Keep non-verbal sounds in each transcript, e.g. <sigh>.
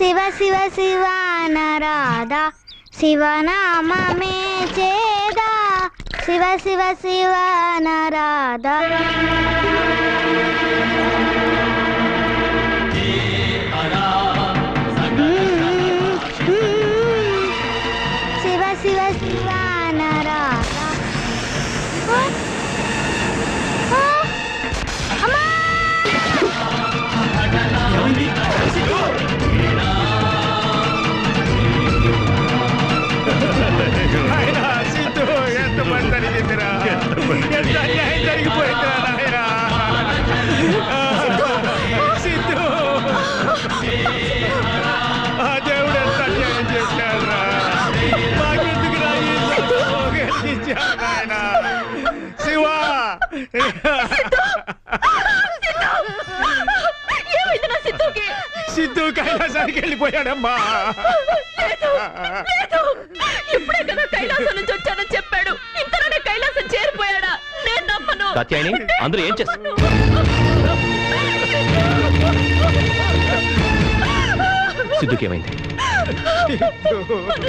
శివ శివ శివ నరాధా. శివనామే చేదా. శివ శివ శివ నరాధా. సిద్ధు కైలాసానికి వెళ్ళిపోయాడమ్మా. లేదు ఇప్పుడే కదా కైలాసం నుంచి వచ్చానని చెప్పాడు ఇంతలోనే కైలాసం చేరిపోయాడా నేను నమ్మను కాత్యాయని అందరూ ఏం చేస్తారు? సిద్ధుకి ఏమైంది మన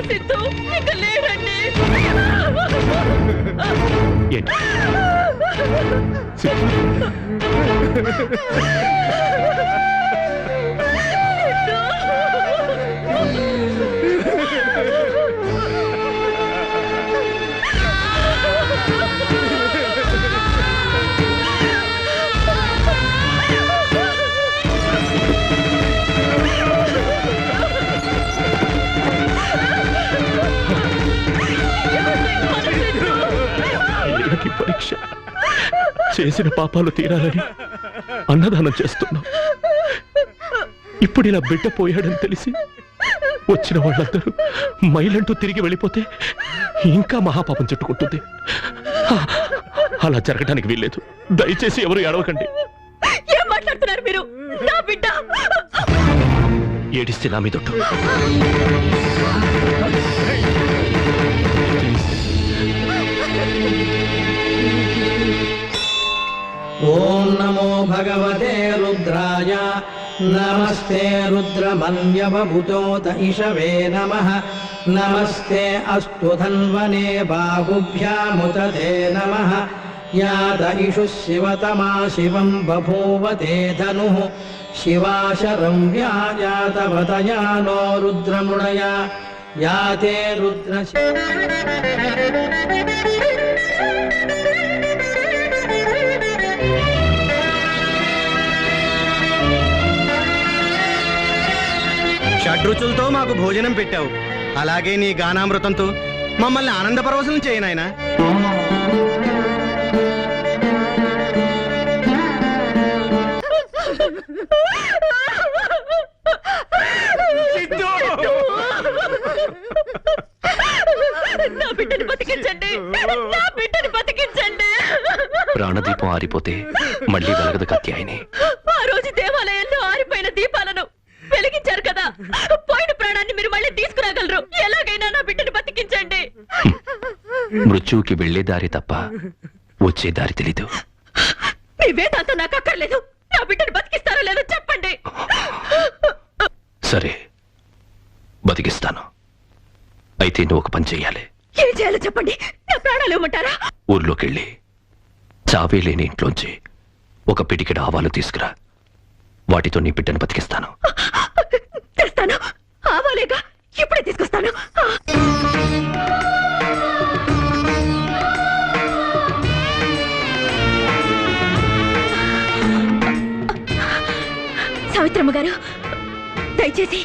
సిద్ధు ఇక లేడండి ఏంటి? సిద్ధు? పరీక్ష. చేసిన పాపాలు తీరాలని అన్నదానం చేస్తున్నాం. ఇప్పుడు ఇలా బిడ్డ పోయాడని తెలిసి వచ్చిన వాళ్ళందరూ మైలంటూ తిరిగి వెళ్ళిపోతే ఇంకా మహాపాపం చుట్టుకుంటుంది అలా జరగడానికి వీల్లేదు. దయచేసి ఎవరు ఏడవకండి. ఏం మాట్లాడుతున్నారు మీరు? నా బిడ్డ! ఏడిస్తే నా మీదొట్టు ॐ नमो भगवते रुद्राय। नमस्ते रुद्रमन्यवभुतोत इषवे नमः। नमस्ते अस्तु धन्वने बाहुभ्यामुत ते नमः। यात इषुः शिवतमा शिवं बभूवते धनुः। शिवाशरं व्याजातवतया नो रुद्रमुणया। याते रुद्र షడ్రుచులతో మాకు భోజనం పెట్టావు. అలాగే నీ గానామృతంతో మమ్మల్ని ఆనందపరవశం చేయనాయనా సిద్ధు! నా బిడ్డని బతికించండి. నా బిడ్డని బతికించండి. ప్రాణదీపం ఆరిపోతే మళ్ళీ వెలగదు కత్యాయని ఆ ఎలాగైనా నా బిడ్డని బతికించండి. మృత్యువుకి వెళ్ళే దారి తప్ప వచ్చే దారి తెలీదు. మీ వేదాంతం నాకు అక్కర్లేదు. నా బిడ్డని బతికిస్తారో లేదో చెప్పండి. సరే బతికిస్తాను. అయితే నువ్వు ఒక పని చెయ్యాలి. ఏం చేయాలో చెప్పండి. నా ప్రాణాలు ఇవ్వమంటారా? ఊర్లోకెళ్ళి చావే లేని ఇంట్లోంచి ఒక పిడికెడ ఆవాలు తీసుకురా. వాటితో నీ బిడ్డను బతికిస్తాను. తెస్తాను. ఆవాలేగా? ఇప్పుడే తీసుకొస్తాను. సవిత్రమ్మ గారు దయచేసి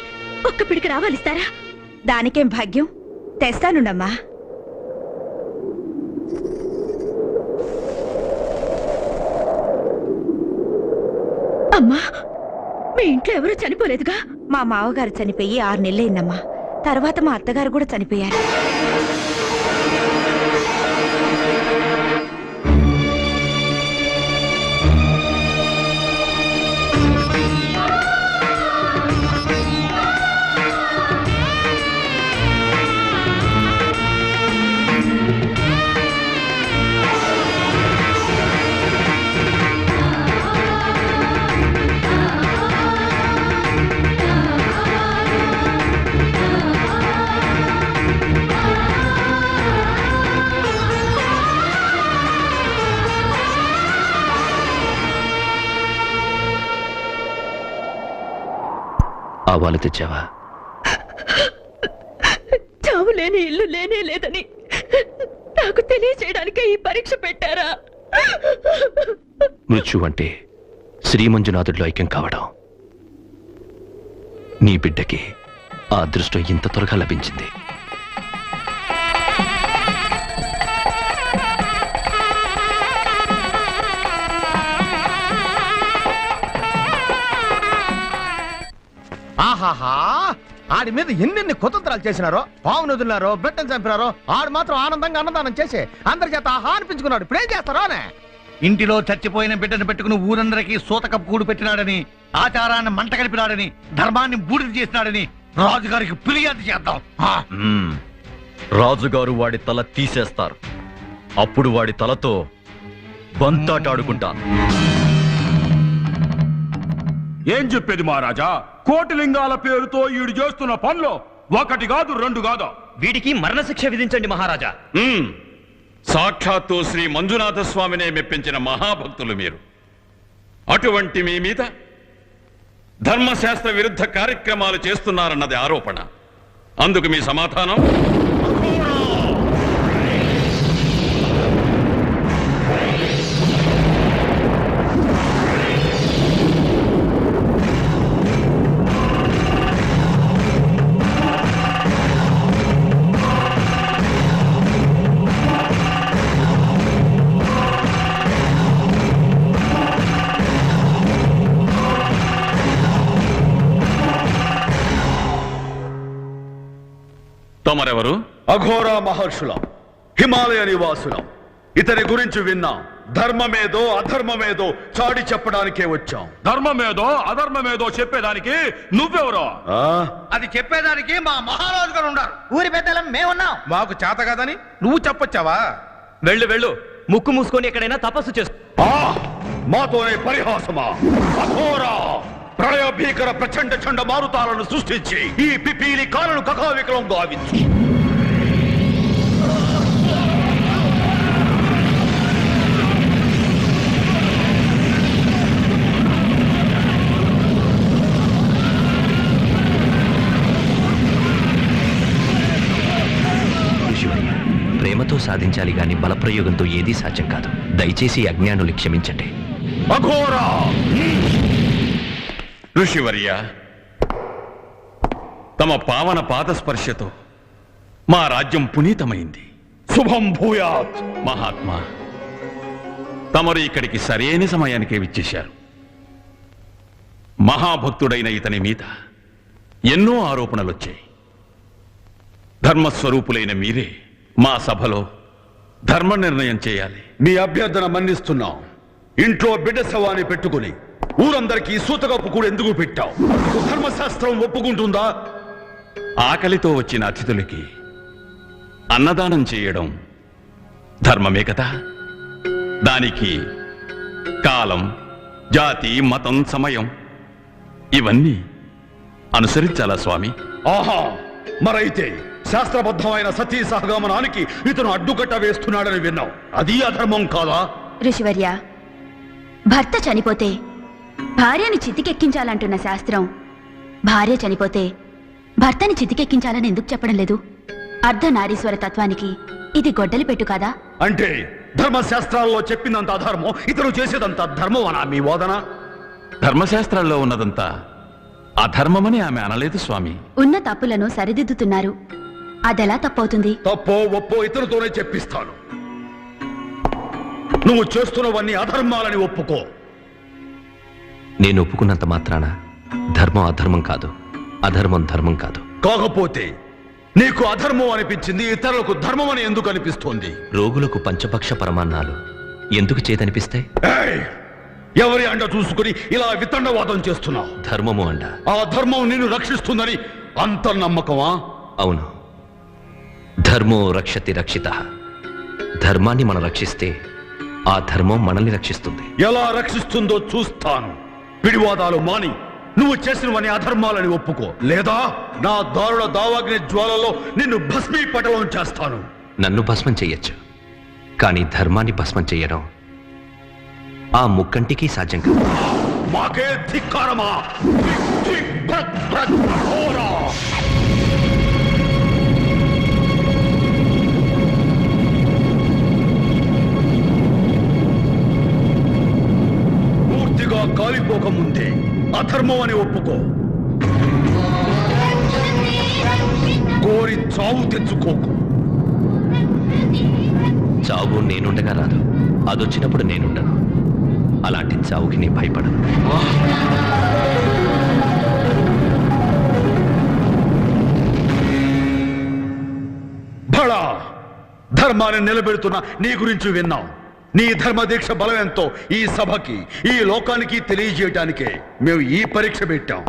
ఒక్క పిడికి రావాలిస్తారా దానికేం భాగ్యం? తెస్తానుండమ్మా. అమ్మా మీ ఇంట్లో ఎవరూ చనిపోలేదుగా? మా మావగారు చనిపోయి ఆరు నెలలైందమ్మా. తర్వాత మా అత్తగారు కూడా చనిపోయారు. ఆవాలు తెచ్చావా? చావు లేని ఇల్లు లేనే లేదని నాకు తెలియచేయడానికే ఈ పరీక్ష పెట్టారా? మృత్యు అంటే శ్రీమంజునాథుడిలో ఐక్యం కావడం. నీ బిడ్డకి ఆ అదృష్టం ఇంత త్వరగా లభించింది. ఆహాహా! ఆడి మీద ఎన్నెన్ని కుతంత్రాలు చేసినారో పావును వదిలినారో బిడ్డను చంపినారో ఆడు మాత్రం ఆనందంగా అన్నదానం చేసి అందరి చేత ఆహా అనిపించుకున్నాడు. ఇప్పుడు ఏం చేస్తారో అనే ఇంటిలో చచ్చిపోయిన బిడ్డను పెట్టుకుని ఊరందరికీ సూతకపు కూడు పెట్టినాడని ఆచారాన్ని మంట కలిపినాడని ధర్మాన్ని బూడిద చేసినాడని రాజుగారికి ఫిర్యాదు చేద్దాం. రాజుగారు వాడి తల తీసేస్తారు. అప్పుడు వాడి తలతో బంతాటాడుకుంటా ఏం చెప్పేది మహారాజా? కోటిలింగాల పేరుతో ఈడు చేస్తున్న పనులు ఒకటి కాదు రెండు కాదు. వీడికి మరణశిక్ష విధించండి మహారాజా. సాక్షాత్తు శ్రీ మంజునాథ స్వామినే మెప్పించిన మహాభక్తులు మీరు. అటువంటి మీ మీద ధర్మశాస్త్ర విరుద్ధ కార్యక్రమాలు చేస్తున్నారన్నది ఆరోపణ. అందుకు మీ సమాధానం? తమరెవరు? అఘోర మహర్షులం హిమాలయ నివాసులం. ఇతని గురించి విన్నాం ధర్మమేదో అధర్మమేదో చాడి చెప్పడానికే వచ్చాం. ధర్మమేదో అధర్మమేదో చెప్పేదానికి నువ్వెవరో? ఆ? అది చెప్పేదానికి మా మహారాజు గారు ఉన్నారు. ఊరి పెద్దలం మేమున్నాం. మాకు చేత కాదని నువ్వు చెప్పొచ్చావా? వెళ్ళు వెళ్ళు. ముక్కు మూసుకొని ఎక్కడైనా తపస్సు చేస్తూ ఆ! మాతోనే పరిహాసమా? అఘోరా! ప్రళయ భీకర ప్రచండ చండ మారుతాలను సృష్టించి ఈ పిపీలి కాలను కకావికలం గావించు. ప్రేమతో సాధించాలి గాని బలప్రయోగంతో ఏదీ సాధ్యం కాదు. దయచేసి అజ్ఞానులు క్షమించండి. అఘోరా! ఋషివర్య తమ పావన పాదస్పర్శతో మా రాజ్యం పునీతమైంది. శుభం భూయాత్. మహాత్మా తమరు ఇక్కడికి సరైన సమయానికే విచ్చేశారు. మహాభక్తుడైన ఇతని మీద ఎన్నో ఆరోపణలు వచ్చాయి ధర్మస్వరూపులైన మీరే మా సభలో ధర్మ నిర్ణయం చేయాలి. మీ అభ్యర్థన మన్నిస్తున్నాం. ఇంట్లో బిడ్డ శవాన్ని పెట్టుకుని ఊరందరికీ సూతకప్పు కూడా ఎందుకు పెట్టావు? ధర్మశాస్త్రం ఒప్పుకుంటుందా? ఆకలితో వచ్చిన అతిథులకి అన్నదానం చేయడం ధర్మమే కదా? దానికి కాలం జాతి మతం సమయం ఇవన్నీ అనుసరించాలా స్వామి? ఆహా! మరైతే శాస్త్రబద్ధమైన సతీ సహగమనానికి ఇతను అడ్డుకట్ట వేస్తున్నాడని విన్నాం అది అధర్మం కాదా? ఋషివర్య భర్త చనిపోతే భార్యని చితికెక్కించాలంటున్న శాస్త్రం. భార్య చనిపోతే భర్తని చితికెక్కించాలని ఎందుకు చెప్పడం లేదు? అర్ధనారీశ్వర తత్వానికి ఇది గొడ్డలి పెట్టు కాదా? అంటే ధర్మశాస్త్రాల్లో చెప్పినంత అధర్మం ఇతను చేసేదంత ధర్మం అనా మీ వాదన ధర్మశాస్త్రాల్లో ఉన్నదంతా అధర్మమని ఆమె అనలేదు స్వామి. ఉన్న తప్పులను సరిదిద్దుతున్నారు. అదెలా తప్పవుతుంది? తప్పో ఒప్పో ఇతరుతోనే చెప్పిస్తాను. నువ్వు చేస్తున్నవన్నీ అధర్మాలని ఒప్పుకో. నేను ఒప్పుకున్నంత మాత్రాన ధర్మం అధర్మం కాదు అధర్మం ధర్మం కాదు. కాకపోతే నీకు అధర్మం అనిపించింది ఇతరులకు ధర్మం అని ఎందుకు అనిపిస్తోంది? రోగులకు పంచపక్ష పరమాన్నాలు ఎందుకు చేతనిపిస్తాయి! ఎవరి అండ చూసుకుని ఇలా వితండవాదం చేస్తున్నావు? ధర్మము అండ. ఆ ధర్మం నిన్ను రక్షిస్తుందని అంత నమ్మకమా? అవును. ధర్మో రక్షతి రక్షిత. ధర్మాన్ని మనం రక్షిస్తే ఆ ధర్మం మనల్ని రక్షిస్తుంది. ఎలా రక్షిస్తుందో చూస్తాను. పిడివాదాలు మాని నువ్వు చేసినవని అధర్మాలని ఒప్పుకో. లేదా నా దారుణ దావాగ్ని జ్వాలలో నిన్ను భస్మీపటలం చేస్తాను. నన్ను భస్మం చెయ్యొచ్చు. కానీ ధర్మాన్ని భస్మం చెయ్యడం ఆ ముక్కంటికి సాధ్యం కాదు. మాకే ధిక్కారమా? పూర్తిగా కాలిపోకముందే అధర్మం అని ఒప్పుకో. కోరి చావు తెచ్చుకోకు. చావు నేనుండగా రాదు. అదొచ్చినప్పుడు నేనుండను. అలాంటి చావుకి నీ భయపడను. భళా ధర్మాన్ని నిలబెడుతున్న నీ గురించి విన్నాం నీ ధర్మ దీక్ష బలం ఎంతో ఈ సభకి ఈ లోకానికి తెలియజేయటానికే మేము ఈ పరీక్ష పెట్టాం.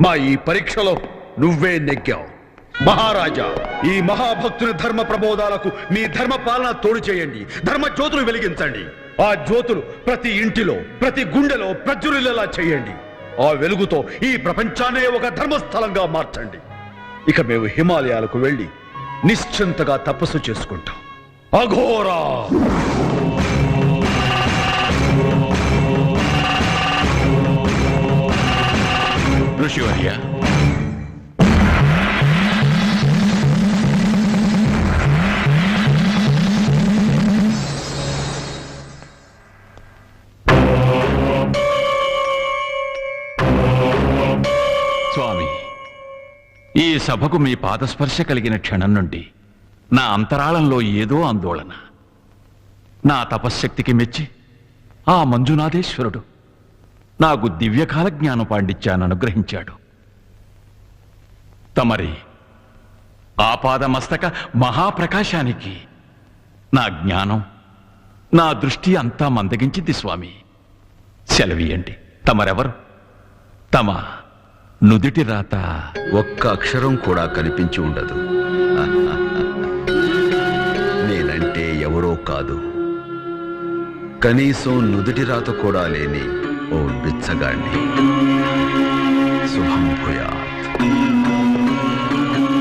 మా ఈ పరీక్షలో నువ్వే నెగ్గావు. మహారాజా ఈ మహాభక్తుని ధర్మ ప్రబోధాలకు మీ ధర్మ పాలన తోడు చేయండి. ధర్మ జ్యోతులు వెలిగించండి. ఆ జ్యోతులు ప్రతి ఇంటిలో ప్రతి గుండెలో ప్రజ్వలిల్లేలా చేయండి. ఆ వెలుగుతో ఈ ప్రపంచాన్నే ఒక ధర్మస్థలంగా మార్చండి. ఇక మేము హిమాలయాలకు వెళ్ళి నిశ్చింతగా తపస్సు చేసుకుంటాం. అఘోరా! ఋషివర్య స్వామి ఈ సభకు మీ పాదస్పర్శ కలిగిన క్షణం నుండి నా అంతరాళంలో ఏదో ఆందోళన. నా తపశ్శక్తికి మెచ్చి ఆ మంజునాథేశ్వరుడు నాకు దివ్యకాల జ్ఞాన పాండిత్యాన్ని అనుగ్రహించాడు. తమరి ఆపాదమస్తక మహాప్రకాశానికి నా జ్ఞానం నా దృష్టి అంతా మందగించింది స్వామి. సెలవీయండి. తమరెవరు? తమ నుదిటి రాత ఒక్క అక్షరం కూడా కనిపించి ఉండదు. <laughs> నేనంటే ఎవరో కాదు. కనీసం నుదుటి రాత కూడా లేని ఓ బిచ్చగాణ్ణి శుభం భూయాత్